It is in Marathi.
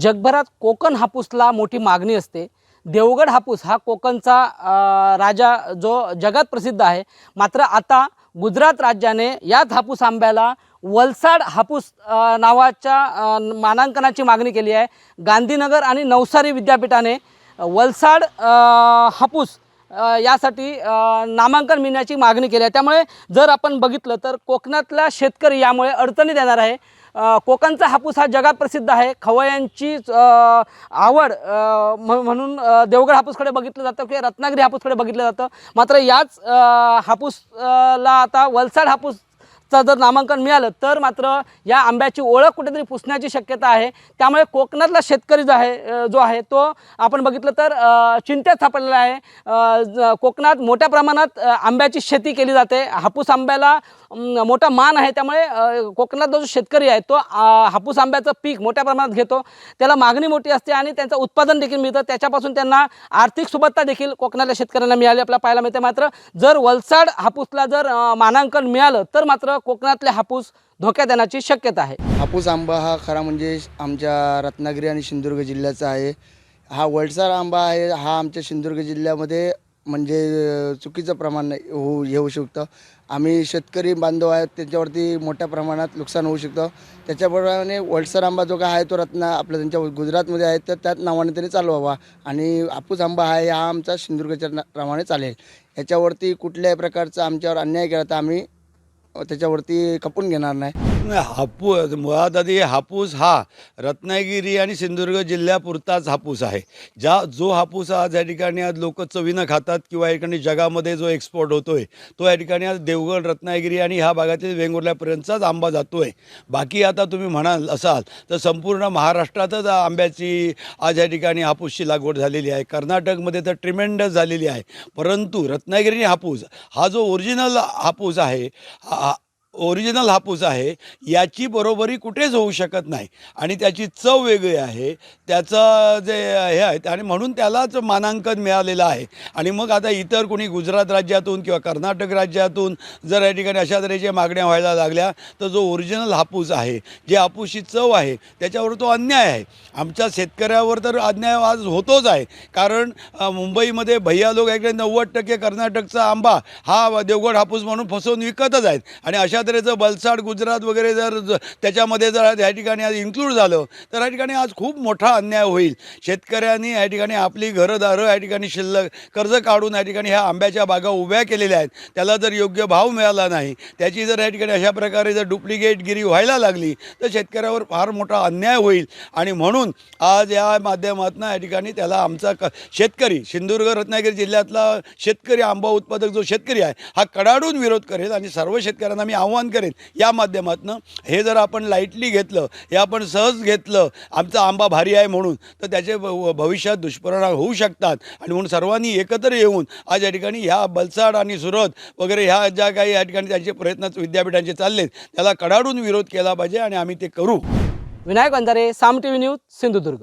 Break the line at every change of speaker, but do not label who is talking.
जगभरात कोकण हापूसला मोठी मागणी असते. देवगड हापूस हा कोकणचा राजा जो जगात प्रसिद्ध आहे. मात्र आता गुजरात राज्याने याच हापूस आंब्याला वलसाड हापूस नावाच्या मानांकनाची मागणी केली आहे. गांधीनगर आणि नवसारी विद्यापीठाने वलसाड हापूस यासाठी नामांकन मिळण्याची मागणी केली आहे. त्यामुळे जर आपण बघितलं तर कोकणातला शेतकरी यामुळे अडचणीत येणार आहे. कोकणचा हापूस हा जगात प्रसिद्ध आहे. खवयांची आवड म्हणून देवगड हापूसकडे बघितलं जातं किंवा रत्नागिरी हापूसकडे बघितलं जातं. मात्र याच हापूसला आता वलसाड हापूस चं जर नामांकन मिळालं तर मात्र या आंब्याची ओळख कुठेतरी पुसण्याची शक्यता आहे. त्यामुळे कोकणातला शेतकरी जो आहे जो आहे तो आपण बघितलं तर चिंतेत सापडलेला आहे. ज- कोकणात मोठ्या प्रमाणात आंब्याची शेती केली जाते. हापूस आंब्याला मोठा मान आहे. त्यामुळे कोकणातला जो शेतकरी आहे तो हापूस आंब्याचं पीक मोठ्या प्रमाणात घेतो. त्याला मागणी मोठी असते आणि त्यांचं उत्पादन देखील मिळतं. त्याच्यापासून त्यांना आर्थिक सुबत्ता देखील कोकणातल्या शेतकऱ्यांना मिळाली. आपल्याला पाहायला मिळते. मात्र जर वलसाड हापूसला जर मानांकन मिळालं तर मात्र कोकणातले हापूस धोक्यात येण्याची शक्यता आहे.
हापूस आंबा हा खरा म्हणजे आमच्या रत्नागिरी आणि सिंधुदुर्ग जिल्ह्याचा आहे. हा वळसार आंबा आहे हा आमच्या सिंधुदुर्ग जिल्ह्यामध्ये म्हणजे चुकीचं प्रमाण होऊ येऊ शकतं. आम्ही शेतकरी बांधव आहेत त्यांच्यावरती मोठ्या प्रमाणात नुकसान होऊ शकतं. त्याच्याप्रमाणे वळसर आंबा जो काय आहे तो रत्ना आपल्या त्यांच्या गुजरातमध्ये आहे तर त्याच नावाने त्यांनी चालवावा. आणि हापूस आंबा आहे हा आमचा सिंधुदुर्गच्या ना- प्रमाणे चालेल. याच्यावरती कुठल्याही प्रकारचा आमच्यावर अन्याय केला तर आम्ही त्याच्यावरती खपून घेणार नाही.
हापूस मुळात आधी हापूस हा रत्नागिरी आणि सिंधुदुर्ग जिल्ह्यापुरताच हापूस आहे. ज्या जो हापूस आज या ठिकाणी आज लोक चवीनं खातात किंवा या ठिकाणी जगामध्ये जो एक्सपोर्ट होतोय तो या ठिकाणी आज देवगड रत्नागिरी आणि ह्या भागातील वेंगुर्ल्यापर्यंतचाच आंबा जातोय. बाकी आता तुम्ही म्हणाल असाल तर संपूर्ण महाराष्ट्रातच आंब्याची आज या ठिकाणी हापूसची लागवड झालेली आहे. कर्नाटकमध्ये तर ट्रिमेंडस झालेली आहे. परंतु रत्नागिरी हापूस हा जो ओरिजिनल हापूस आहे हा ओरिजिनल हापूस आहे याची बरोबरी कुठेच होऊ शकत नाही. आणि त्याची चव वेगळी आहे त्याचं जे हे आहे आणि म्हणून त्यालाच मानांकन मिळालेलं आहे. आणि मग आता इतर कोणी गुजरात राज्यातून किंवा कर्नाटक राज्यातून जर या ठिकाणी अशा तऱ्हेच्या मागण्या व्हायला लागल्या तर जो ओरिजिनल हापूस आहे जे हापूसची चव आहे त्याच्यावर तो अन्याय आहे. आमच्या शेतकऱ्यावर तर अन्याय आज होतोच आहे. कारण मुंबईमध्ये भैया लोक एकडे नव्वद टक्के कर्नाटकचा आंबा हा देवगड हापूस म्हणून फसवून विकतच आहेत. आणि अशा जर बलसाड गुजरात वगैरे जर त्याच्यामध्ये जर या ठिकाणी आज इन्क्लूड झालं तर या ठिकाणी आज खूप मोठा अन्याय होईल. शेतकऱ्यांनी या ठिकाणी आपली घरंदारं या ठिकाणी शिल्लक कर्ज काढून या ठिकाणी ह्या आंब्याच्या बागा उभ्या केलेल्या आहेत. त्याला जर योग्य भाव मिळाला नाही त्याची जर या ठिकाणी अशा प्रकारे जर डुप्लिकेटगिरी व्हायला लागली तर शेतकऱ्यावर फार मोठा अन्याय होईल. आणि म्हणून आज या माध्यमातून या ठिकाणी त्याला आमचा क शेतकरी सिंधुदुर्ग रत्नागिरी जिल्ह्यातला शेतकरी आंबा उत्पादक जो शेतकरी आहे हा कडाडून विरोध करेल. आणि सर्व शेतकऱ्यांना मी आव्हान करेन. या माध्यमातून हे जर आपण लाईटली घेतलं हे आपण सहज घेतलं आमचा आंबा भारी आहे म्हणून तर त्याचे भविष्यात दुष्परिणाम होऊ शकतात. आणि म्हणून सर्वांनी एकत्र येऊन आज या ठिकाणी ह्या बलसाड आणि सुरत वगैरे ह्या ज्या काही या ठिकाणी त्यांचे प्रयत्न विद्यापीठांचे चाललेत त्याला कडाडून विरोध केला पाहिजे आणि आम्ही ते करू.
Vinayak Andhare Saam T V news Sindhudurg.